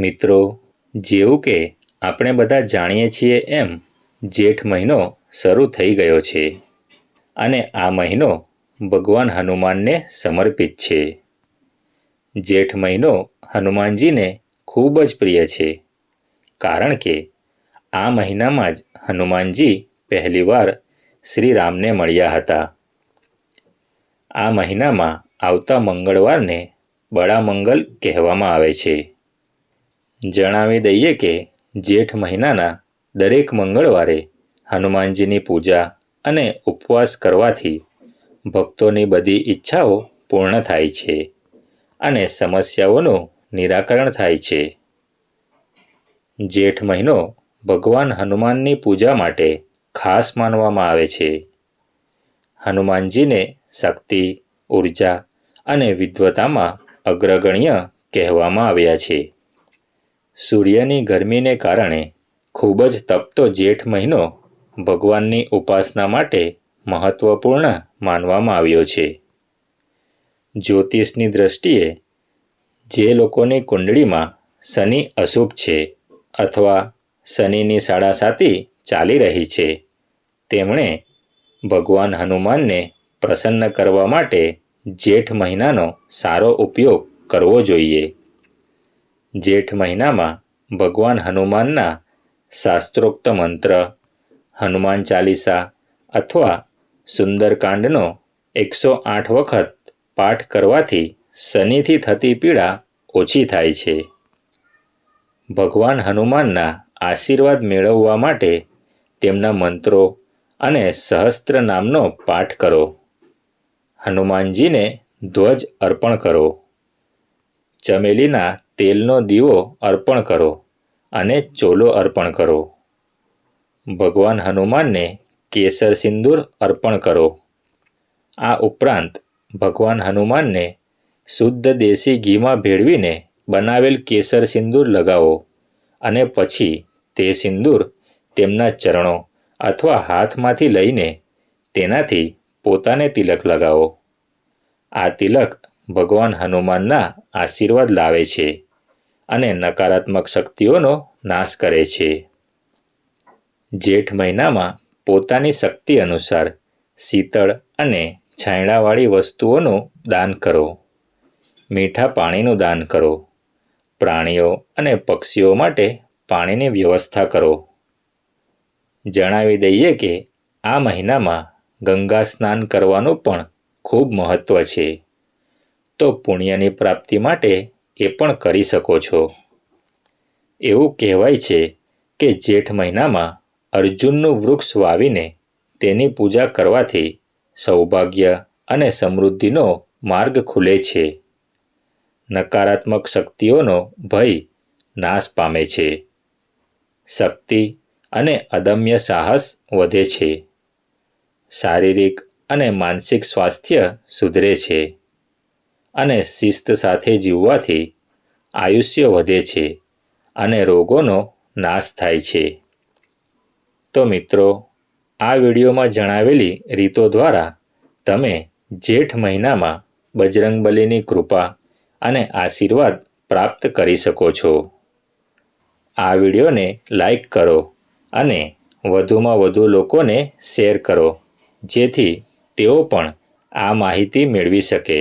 મિત્રો, જેવું કે આપણે બધા જાણીએ છીએ એમ, જેઠ મહિનો શરૂ થઈ ગયો છે અને આ મહિનો ભગવાન હનુમાનને સમર્પિત છે. જેઠ મહિનો હનુમાનજીને ખૂબ જ પ્રિય છે, કારણ કે આ મહિનામાં જ હનુમાનજી પહેલીવાર શ્રી રામને મળ્યા હતા. આ મહિનામાં આવતા મંગળવારને બળામંગલ કહેવામાં આવે છે. જણાવી દઈએ કે જેઠ મહિનાના દરેક મંગળવારે હનુમાનજીની પૂજા અને ઉપવાસ કરવાથી ભક્તોની બધી ઈચ્છાઓ પૂર્ણ થાય છે અને સમસ્યાઓનું નિરાકરણ થાય છે. જેઠ મહિનો ભગવાન હનુમાનની પૂજા માટે ખાસ માનવામાં આવે છે. હનુમાનજીને શક્તિ, ઊર્જા અને વિદ્વતામાં અગ્રગણ્ય કહેવામાં આવ્યા છે. સૂર્યની ગરમીને કારણે ખૂબ જ તપતો જેઠ મહિનો ભગવાનની ઉપાસના માટે મહત્વપૂર્ણ માનવામાં આવ્યો છે. જ્યોતિષની દ્રષ્ટિએ જે લોકોની કુંડળીમાં શનિ અશુભ છે અથવા શનિની સાડાસાતી ચાલી રહી છે, તેમણે ભગવાન હનુમાનને પ્રસન્ન કરવા માટે જેઠ મહિનાનો સારો ઉપયોગ કરવો જોઈએ. જેઠ મહિનામાં ભગવાન હનુમાનના શાસ્ત્રોક્ત મંત્ર, હનુમાન ચાલીસા અથવા સુંદરકાંડનો એકસો આઠ વખત પાઠ કરવાથી શનિથી થતી પીડા ઓછી થાય છે. ભગવાન હનુમાનના આશીર્વાદ મેળવવા માટે તેમના મંત્રો અને સહસ્ત્ર નામનો પાઠ કરો. હનુમાનજીને ધ્વજ અર્પણ કરો. ચમેલીના તેલનો દીવો અર્પણ કરો અને ચોલો અર્પણ કરો. ભગવાન હનુમાનને કેસર સિંદૂર અર્પણ કરો. આ ઉપરાંત ભગવાન હનુમાનને શુદ્ધ દેશી ઘીમાં ભેળવીને બનાવેલ કેસર સિંદૂર લગાવો અને પછી તે સિંદૂર તેમના ચરણો અથવા હાથમાંથી લઈને તેનાથી પોતાને તિલક લગાવો. આ તિલક ભગવાન હનુમાનના આશીર્વાદ લાવે છે. અને નકારાત્મક શક્તિઓનો નાશ કરે છે. જેઠ મહિનામાં પોતાની શક્તિ અનુસાર શીતળ અને છાંયડાવાળી વસ્તુઓનું દાન કરો. મીઠા પાણીનું દાન કરો. પ્રાણીઓ અને પક્ષીઓ માટે પાણીની વ્યવસ્થા કરો. જણાવી દઈએ કે આ મહિનામાં ગંગા સ્નાન કરવાનું પણ ખૂબ મહત્ત્વ છે. તો પુણ્યની પ્રાપ્તિ માટે એ પણ કરી શકો છો. એવું કહેવાય છે કે જેઠ મહિનામાં અર્જુનનું વૃક્ષ વાવીને તેની પૂજા કરવાથી સૌભાગ્ય અને સમૃદ્ધિનો માર્ગ ખુલે છે. નકારાત્મક શક્તિઓનો ભય નાશ પામે છે. શક્તિ અને અદમ્ય સાહસ વધે છે. શારીરિક અને માનસિક સ્વાસ્થ્ય સુધરે છે. અને શિસ્ત સાથે જીવવાથી આયુષ્ય વધે છે અને રોગોનો નાશ થાય છે. તો મિત્રો, આ વિડીયોમાં જણાવેલી રીતો દ્વારા તમે જેઠ મહિનામાં બજરંગબલીની કૃપા અને આશીર્વાદ પ્રાપ્ત કરી શકો છો. આ વિડીયોને લાઈક કરો અને વધુમાં વધુ લોકોને શેર કરો, જેથી તેઓ પણ આ માહિતી મેળવી શકે.